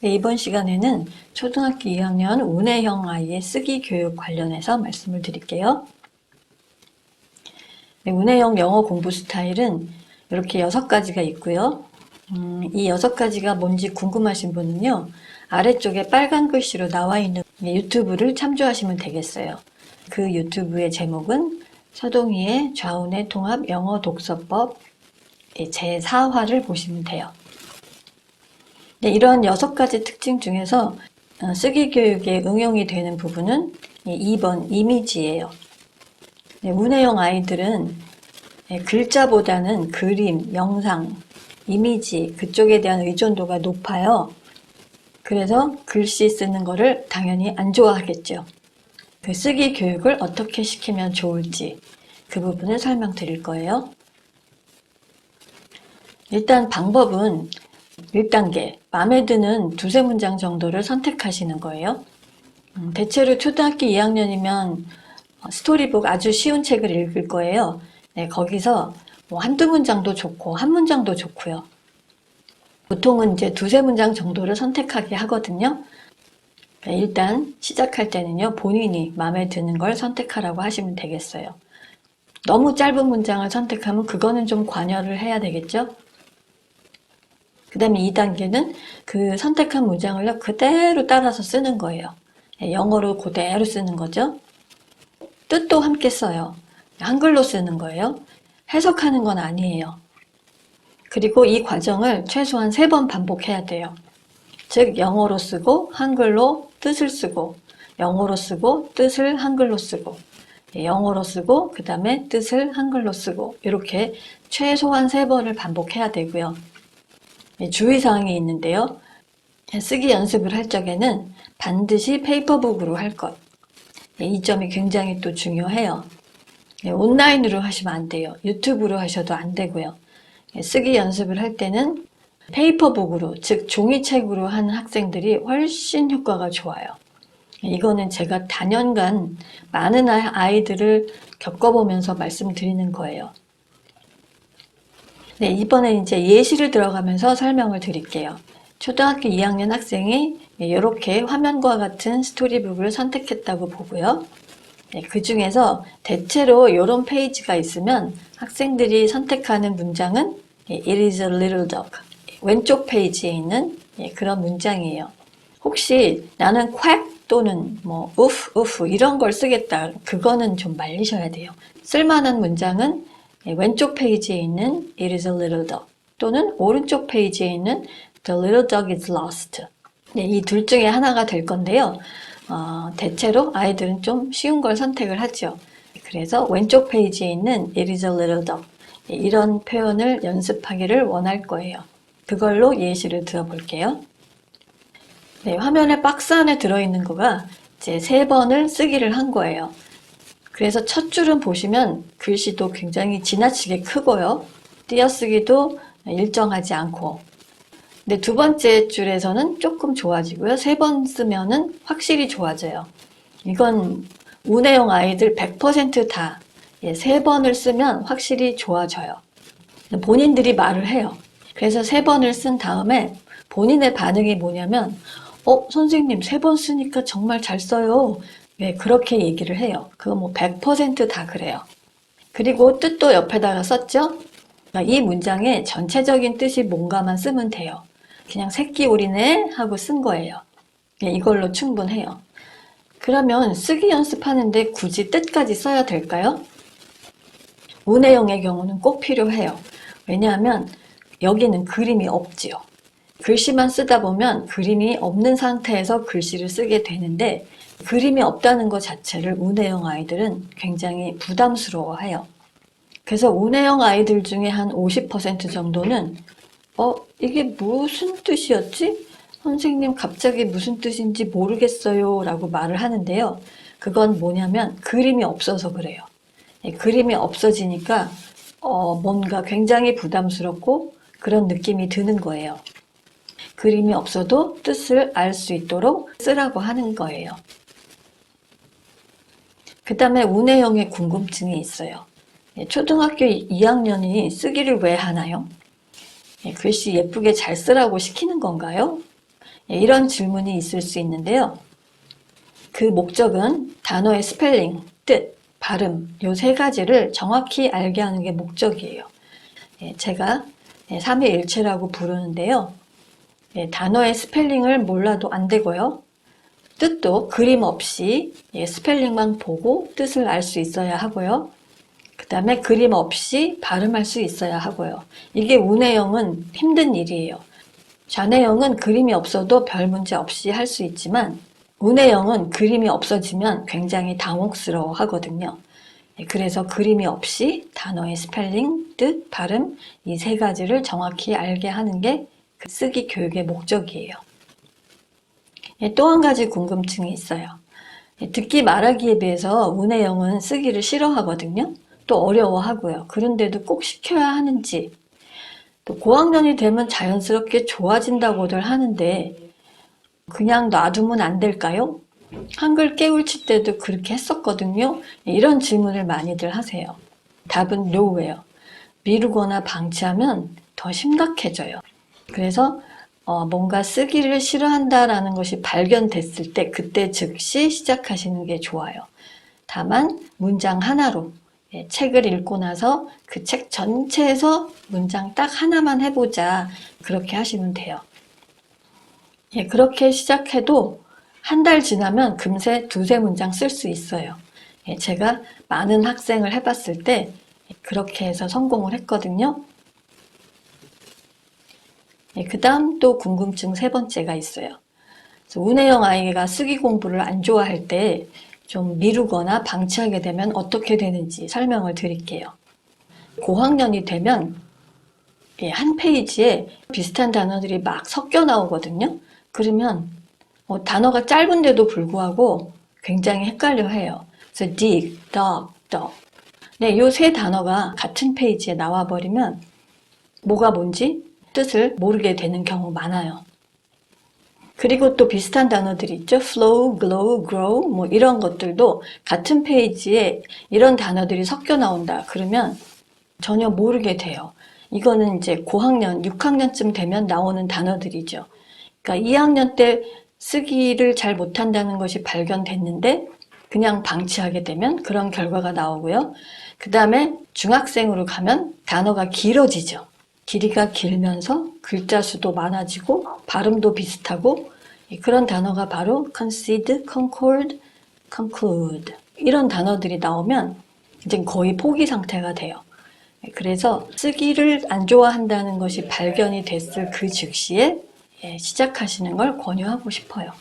네, 이번 시간에는 초등학교 2학년 운해형 아이의 쓰기 교육 관련해서 말씀을 드릴게요. 네, 운해형 영어 공부 스타일은 이렇게 여섯 가지가 있고요. 음, 이 여섯 가지가 뭔지 궁금하신 분은요, 아래쪽에 빨간 글씨로 나와 있는 유튜브를 참조하시면 되겠어요. 그 유튜브의 제목은 서동희의 좌운의 통합 영어 독서법 제4화를 보시면 돼요. 네, 이런 여섯 가지 특징 중에서 어, 쓰기 교육에 응용이 되는 부분은 2번 이미지예요. 네, 문해형 아이들은 네, 글자보다는 그림, 영상, 이미지 그쪽에 대한 의존도가 높아요. 그래서 글씨 쓰는 거를 당연히 안 좋아하겠죠. 그 쓰기 교육을 어떻게 시키면 좋을지 그 부분을 설명드릴 거예요. 일단 방법은 1단계, 마음에 드는 두세 문장 정도를 선택하시는 거예요. 음, 대체로 초등학교 2학년이면 스토리북 아주 쉬운 책을 읽을 거예요. 네, 거기서 뭐 한두 문장도 좋고 한 문장도 좋고요. 보통은 이제 두세 문장 정도를 선택하게 하거든요. 네, 일단 시작할 때는요, 본인이 마음에 드는 걸 선택하라고 하시면 되겠어요. 너무 짧은 문장을 선택하면 그거는 좀 관여를 해야 되겠죠? 그 다음에 2단계는 그 선택한 문장을 그대로 따라서 쓰는 거예요. 네, 영어로 그대로 쓰는 거죠. 뜻도 함께 써요. 한글로 쓰는 거예요. 해석하는 건 아니에요. 그리고 이 과정을 최소한 세번 반복해야 돼요. 즉, 영어로 쓰고, 한글로 뜻을 쓰고, 영어로 쓰고, 뜻을 한글로 쓰고, 예, 영어로 쓰고, 그 다음에 뜻을 한글로 쓰고, 이렇게 최소한 세 번을 반복해야 되고요. 예, 주의사항이 있는데요. 예, 쓰기 연습을 할 적에는 반드시 페이퍼북으로 할 것. 이 점이 굉장히 또 중요해요. 온라인으로 하시면 안 돼요. 유튜브로 하셔도 안 되고요. 쓰기 연습을 할 때는 페이퍼북으로, 즉 종이책으로 하는 학생들이 훨씬 효과가 좋아요. 이거는 제가 단연간 많은 아이들을 겪어보면서 말씀드리는 거예요. 네, 이번엔 이제 예시를 들어가면서 설명을 드릴게요. 초등학교 2학년 학생이 이렇게 화면과 같은 스토리북을 선택했다고 보고요. 네, 그 중에서 대체로 이런 페이지가 있으면 학생들이 선택하는 문장은 It is a little dog. 왼쪽 페이지에 있는 예, 그런 문장이에요. 혹시 나는 quack 또는 뭐 oof, oof 이런 걸 쓰겠다. 그거는 좀 말리셔야 돼요. 쓸만한 문장은 예, 왼쪽 페이지에 있는 It is a little dog 또는 오른쪽 페이지에 있는 The little dog is lost. 네, 이 둘 중에 하나가 될 건데요. 어, 대체로 아이들은 좀 쉬운 걸 선택을 하죠. 그래서 왼쪽 페이지에 있는 It is a little dog 이런 표현을 연습하기를 원할 거예요. 그걸로 예시를 들어볼게요. 네, 화면에 박스 안에 들어있는 거가 이제 세 번을 쓰기를 한 거예요. 그래서 첫 줄은 보시면 글씨도 굉장히 지나치게 크고요. 띄어쓰기도 일정하지 않고. 근데 두 번째 줄에서는 조금 좋아지고요. 세 번 쓰면은 확실히 좋아져요. 이건 운해형 아이들 100%다 예, 세 번을 쓰면 확실히 좋아져요. 본인들이 말을 해요. 그래서 세 번을 쓴 다음에 본인의 반응이 뭐냐면, 어, 선생님, 세 번 쓰니까 정말 잘 써요. 네, 그렇게 얘기를 해요. 그거 뭐 100%다 그래요. 그리고 뜻도 옆에다가 썼죠? 이 문장의 전체적인 뜻이 뭔가만 쓰면 돼요. 그냥 새끼 우리네 하고 쓴 거예요. 네, 이걸로 충분해요. 그러면 쓰기 연습하는데 굳이 뜻까지 써야 될까요? 운해형의 경우는 꼭 필요해요. 왜냐하면 여기는 그림이 없지요. 글씨만 쓰다 보면 그림이 없는 상태에서 글씨를 쓰게 되는데 그림이 없다는 것 자체를 운해형 아이들은 굉장히 부담스러워해요. 그래서 운해형 아이들 중에 한 50% 정도는 어 이게 무슨 뜻이었지? 선생님 갑자기 무슨 뜻인지 모르겠어요 라고 말을 하는데요. 그건 뭐냐면 그림이 없어서 그래요. 그림이 없어지니까 어, 뭔가 굉장히 부담스럽고 그런 느낌이 드는 거예요. 그림이 없어도 뜻을 알 수 있도록 쓰라고 하는 거예요. 그 다음에 운해형의 궁금증이 있어요. 예, 초등학교 2학년이 쓰기를 왜 하나요? 예, 글씨 예쁘게 잘 쓰라고 시키는 건가요? 예, 이런 질문이 있을 수 있는데요. 그 목적은 단어의 스펠링, 뜻, 발음 요 세 가지를 정확히 알게 하는 게 목적이에요. 예, 제가 예, 삼위일체라고 부르는데요. 예, 단어의 스펠링을 몰라도 안 되고요. 뜻도 그림 없이 예, 스펠링만 보고 뜻을 알 수 있어야 하고요. 그 다음에 그림 없이 발음할 수 있어야 하고요. 이게 운해영은 힘든 일이에요. 좌뇌영은 그림이 없어도 별 문제 없이 할 수 있지만 운해영은 그림이 없어지면 굉장히 당혹스러워 하거든요. 예, 그래서 그림이 없이 단어의 스펠링, 뜻, 발음 이 세 가지를 정확히 알게 하는 게그 쓰기 교육의 목적이에요. 예, 또한 가지 궁금증이 있어요. 예, 듣기 말하기에 비해서 운해영은 쓰기를 싫어하거든요. 또 어려워하고요. 그런데도 꼭 시켜야 하는지 또 고학년이 되면 자연스럽게 좋아진다고들 하는데 그냥 놔두면 안 될까요? 한글 깨울칠 때도 그렇게 했었거든요. 이런 질문을 많이들 하세요. 답은 no예요. 미루거나 방치하면 더 심각해져요. 그래서 어, 뭔가 쓰기를 싫어한다라는 것이 발견됐을 때 그때 즉시 시작하시는 게 좋아요. 다만 문장 하나로 예, 책을 읽고 나서 그 책 전체에서 문장 딱 하나만 해보자 그렇게 하시면 돼요. 예, 그렇게 시작해도 한 달 지나면 금세 두세 문장 쓸 수 있어요. 예, 제가 많은 학생을 해봤을 때 그렇게 해서 성공을 했거든요. 예, 그 다음 또 궁금증 세 번째가 있어요. 운해영 아이가 쓰기 공부를 안 좋아할 때 좀 미루거나 방치하게 되면 어떻게 되는지 설명을 드릴게요. 고학년이 되면 예, 한 페이지에 비슷한 단어들이 막 섞여 나오거든요. 그러면 어, 단어가 짧은데도 불구하고 굉장히 헷갈려 해요. 그래서 dig, dog, dog. 네, 요 세 단어가 같은 페이지에 나와 버리면 뭐가 뭔지 뜻을 모르게 되는 경우 많아요. 그리고 또 비슷한 단어들이 있죠. flow, glow, grow 뭐 이런 것들도 같은 페이지에 이런 단어들이 섞여 나온다. 그러면 전혀 모르게 돼요. 이거는 이제 고학년, 6학년쯤 되면 나오는 단어들이죠. 그러니까 2학년 때 쓰기를 잘 못한다는 것이 발견됐는데 그냥 방치하게 되면 그런 결과가 나오고요. 그 다음에 중학생으로 가면 단어가 길어지죠. 길이가 길면서 글자 수도 많아지고 발음도 비슷하고 그런 단어가 바로 concede, concord, conclude 이런 단어들이 나오면 이제 거의 포기 상태가 돼요. 그래서 쓰기를 안 좋아한다는 것이 발견이 됐을 그 즉시에 예, 시작하시는 걸 권유하고 싶어요.